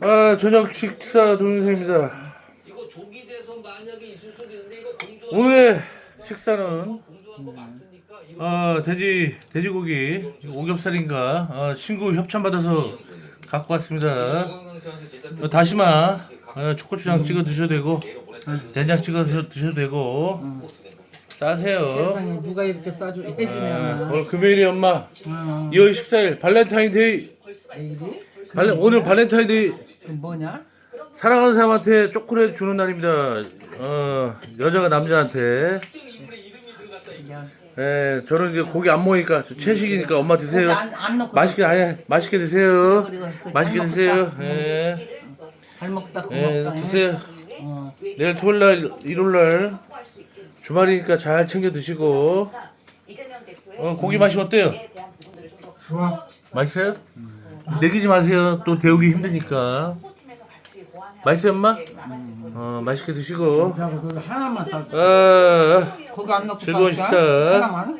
아 저녁 식사 동영상입니다. 이거 조기 대선 만약에 있을 수도 있는데 이거 공조 오늘의 식사는 공조한 거 맞습니까? 이거 어, 돼지 돼지고기 오겹살인가 어, 친구 협찬 받아서 갖고 왔습니다. 제작 어, 다시마 어, 초고추장 찍어 드셔도 되고. 된장 찍어 드셔, 드셔도 되고 싸세요. 세상에 누가 이렇게 싸주 아, 해주냐 오늘 금요일이 엄마 어, 2월 14일 발렌타인데이 내일이? 발렌, 오늘 발렌타인데이 그 뭐냐? 사랑하는 사람한테 초콜릿 주는 날입니다. 어, 여자가 남자한테. 야, 예, 저는 이제 고기 안 먹으니까 저 채식이니까 엄마 드세요. 고기 안, 안 넣고 맛있게 아예 맛있게 드세요. 그리고 그 맛있게 잘 드세요. 예, 잘 먹다 예, 고맙다 드세요. 어. 내일 토요일 날, 일요일 날 주말이니까 잘 챙겨 드시고. 어, 고기 맛이 어때요? 좋아 맛있어요? 내기지 마세요. 또 데우기 힘드니까. 맛있어요, 엄마? 어, 맛있게 드시고. 하나만 싸 어, 고기 안 넣고 즐거운? 식사. 하나만?